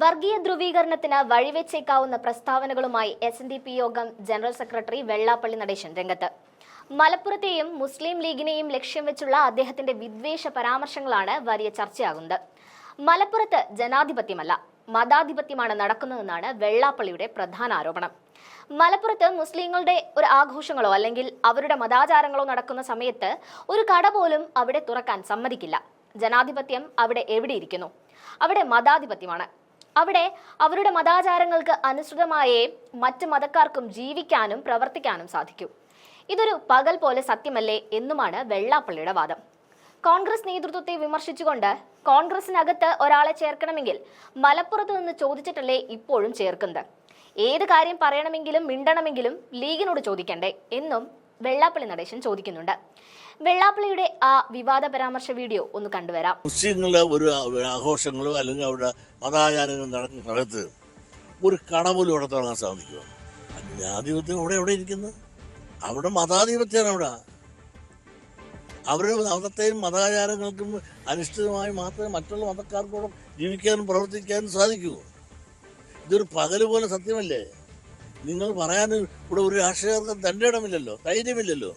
വർഗീയ ധ്രുവീകരണത്തിന് വഴിവെച്ചേക്കാവുന്ന പ്രസ്താവനകളുമായി എസ് എൻ ഡി പി യോഗം ജനറൽ സെക്രട്ടറി വെള്ളാപ്പള്ളി നടേശൻ രംഗത്ത്. മലപ്പുറത്തെയും മുസ്ലിം ലീഗിനെയും ലക്ഷ്യം വെച്ചുള്ള അദ്ദേഹത്തിന്റെ വിദ്വേഷ പരാമർശങ്ങളാണ് വലിയ ചർച്ചയാകുന്നത്. മലപ്പുറത്ത് ജനാധിപത്യമല്ല മതാധിപത്യമാണ് നടക്കുന്നതെന്നാണ് വെള്ളാപ്പള്ളിയുടെ പ്രധാന ആരോപണം. മലപ്പുറത്ത് മുസ്ലിങ്ങളുടെ ഒരു ആഘോഷങ്ങളോ അല്ലെങ്കിൽ അവരുടെ മതാചാരങ്ങളോ നടക്കുന്ന സമയത്ത് ഒരു കട പോലും അവിടെ തുറക്കാൻ സമ്മതിക്കില്ല. ജനാധിപത്യം അവിടെ എവിടെയിരിക്കുന്നു? അവിടെ മതാധിപത്യമാണ്. അവിടെ അവരുടെ മതാചാരങ്ങൾക്ക് അനുസൃതമായേ മറ്റ് മതക്കാർക്കും ജീവിക്കാനും പ്രവർത്തിക്കാനും സാധിക്കൂ. ഇതൊരു പകൽ പോലെ സത്യമല്ലേ എന്നുമാണ് വെള്ളാപ്പള്ളിയുടെ വാദം. കോൺഗ്രസ് നേതൃത്വത്തെ വിമർശിച്ചുകൊണ്ട് കോൺഗ്രസിനകത്ത് ഒരാളെ ചേർക്കണമെങ്കിൽ മലപ്പുറത്ത് നിന്ന് ചോദിച്ചിട്ടല്ലേ ഇപ്പോഴും ചേർക്കുന്നത്? ഏത് കാര്യം പറയണമെങ്കിലും മിണ്ടണമെങ്കിലും ലീഗിനോട് ചോദിക്കണ്ടേ? എന്നും വെള്ളാപ്പള്ളി നടേശൻ ചോദിക്കുന്നുണ്ട്. വെള്ളാപ്പള്ളിയുടെ ആ വിവാദ പരാമർശ വീഡിയോ ഒന്ന് കണ്ടുവരാം. മുസ്ലിങ്ങളുടെ ഒരു ആഘോഷങ്ങളോ അല്ലെങ്കിൽ അവരുടെ മതാചാരങ്ങൾ നടക്കുന്ന സ്ഥലത്ത് ഒരു കട പോലും അവിടെ തുടങ്ങാൻ സാധിക്കുമോ? ജനാധിപത്യം അവിടെ എവിടെ ഇരിക്കുന്നത് അവിടെ മതാധിപത്യമാണ് അവിടെ. അവരുടെ മതത്തെയും മതാചാരങ്ങൾക്കും അനുഷ്ഠിതമായി മാത്രമേ മറ്റുള്ള മതക്കാർക്കോടും ജീവിക്കാനും പ്രവർത്തിക്കാനും സാധിക്കൂ. ഇതൊരു പകൽ പോലെ സത്യമല്ലേ? നിങ്ങൾ പറയാൻ ഇവിടെ ഒരു രാഷ്ട്രീയക്കാർക്ക് തന്റെ ധൈര്യമില്ലല്ലോ.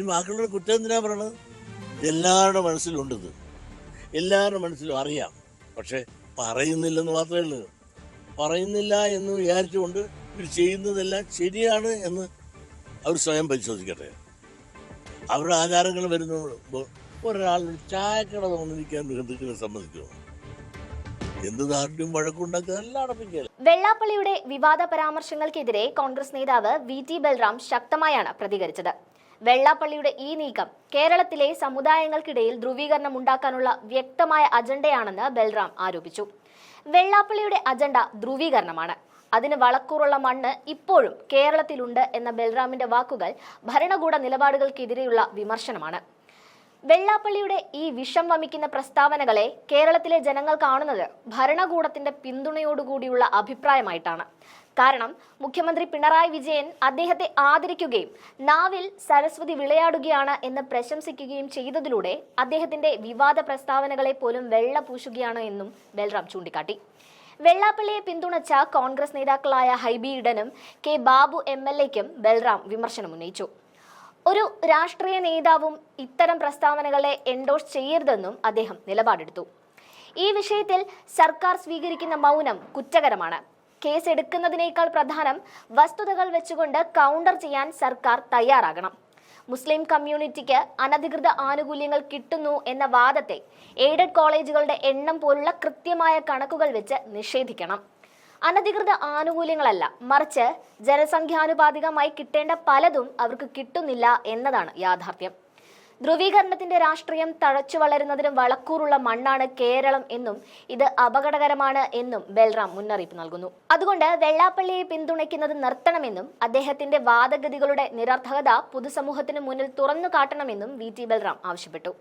ഈ ബാക്കിയുള്ള കുറ്റം എന്തിനാ പറയണത്? എല്ലാവരുടെ മനസ്സിലുണ്ടത്. എല്ലാവരുടെ മനസ്സിലും അറിയാം. പക്ഷെ പറയുന്നില്ലെന്ന് മാത്രമേ ഉള്ളൂ. പറയുന്നില്ല എന്ന് വിചാരിച്ചുകൊണ്ട് ഇവർ ചെയ്യുന്നതെല്ലാം ശരിയാണ് എന്ന് അവർ സ്വയം പരിശോധിക്കട്ടെ. അവരുടെ ആചാരങ്ങൾ വരുന്ന ഒരാൾ ഒരു ചായക്കട തോന്നിരിക്കാൻ ബന്ധുക്കളെ സമ്മതിക്കുമോ വെള്ളാപ്പള്ളിയുടെ വിവാദ പരാമർശങ്ങൾക്കെതിരെ കോൺഗ്രസ് നേതാവ് വി ടി ബൽറാം ശക്തമായാണ് പ്രതികരിച്ചത്. വെള്ളാപ്പള്ളിയുടെ ഈ നീക്കം കേരളത്തിലെ സമുദായങ്ങൾക്കിടയിൽ ധ്രുവീകരണം ഉണ്ടാക്കാനുള്ള വ്യക്തമായ അജണ്ടയാണെന്ന് ബൽറാം ആരോപിച്ചു. വെള്ളാപ്പള്ളിയുടെ അജണ്ട ധ്രുവീകരണമാണ്. അതിന് വളക്കൂറുള്ള മണ്ണ് ഇപ്പോഴും കേരളത്തിലുണ്ട് എന്ന ബൽറാമിന്റെ വാക്കുകൾ ഭരണകൂട നിലപാടുകൾക്കെതിരെയുള്ള വിമർശനമാണ്. വെള്ളാപ്പള്ളിയുടെ ഈ വിഷം വമിക്കുന്ന പ്രസ്താവനകളെ കേരളത്തിലെ ജനങ്ങൾ കാണുന്നത് ഭരണകൂടത്തിന്റെ പിന്തുണയോടുകൂടിയുള്ള അഭിപ്രായമായിട്ടാണ്. കാരണം മുഖ്യമന്ത്രി പിണറായി വിജയൻ അദ്ദേഹത്തെ ആദരിക്കുകയും നാവിൽ സരസ്വതി വിളയാടുകയാണ് എന്ന് പ്രശംസിക്കുകയും ചെയ്തതിലൂടെ അദ്ദേഹത്തിന്റെ വിവാദ പ്രസ്താവനകളെ പോലും വെള്ള പൂശുകയാണ് എന്നും ബൽറാം ചൂണ്ടിക്കാട്ടി. വെള്ളാപ്പള്ളിയെ പിന്തുണച്ച കോൺഗ്രസ് നേതാക്കളായ ഹൈബി ഇടനും കെ ബാബു എം എൽ എക്കും ബൽറാം വിമർശനം ഉന്നയിച്ചു ഒരു രാഷ്ട്രീയ നേതാവും ഇത്തരം പ്രസ്താവനകളെ എൻഡോഴ്സ് ചെയ്യരുതെന്നും അദ്ദേഹം നിലപാടെടുത്തു. ഈ വിഷയത്തിൽ സർക്കാർ സ്വീകരിക്കുന്ന മൗനം കുറ്റകരമാണ്. കേസ് എടുക്കുന്നതിനേക്കാൾ പ്രധാനം വസ്തുതകൾ വെച്ചുകൊണ്ട് കൗണ്ടർ ചെയ്യാൻ സർക്കാർ തയ്യാറാകണം. മുസ്ലിം കമ്മ്യൂണിറ്റിക്ക് അനധികൃത ആനുകൂല്യങ്ങൾ കിട്ടുന്നു എന്ന വാദത്തെ എയ്ഡഡ് കോളേജുകളുടെ എണ്ണം പോലുള്ള കൃത്യമായ കണക്കുകൾ വെച്ച് നിഷേധിക്കണം. അനധികൃത ആനുകൂല്യങ്ങളല്ല. മറിച്ച് ജനസംഖ്യാനുപാതികമായി കിട്ടേണ്ട പലതും അവർക്ക് കിട്ടുന്നില്ല എന്നതാണ് യാഥാർത്ഥ്യം. ധ്രുവീകരണത്തിന്റെ രാഷ്ട്രീയം തഴച്ചു വളരുന്നതിന് വളക്കൂറുള്ള മണ്ണാണ് കേരളം എന്നും ഇത് അപകടകരമാണ് എന്നും ബൽറാം മുന്നറിയിപ്പ് നൽകുന്നു. അതുകൊണ്ട് വെള്ളാപ്പള്ളിയെ പിന്തുണയ്ക്കുന്നത് നിർത്തണമെന്നും അദ്ദേഹത്തിന്റെ വാദഗതികളുടെ നിരർത്ഥകത പൊതുസമൂഹത്തിന് മുന്നിൽ തുറന്നു കാട്ടണമെന്നും വി ടി ബൽറാം ആവശ്യപ്പെട്ടു.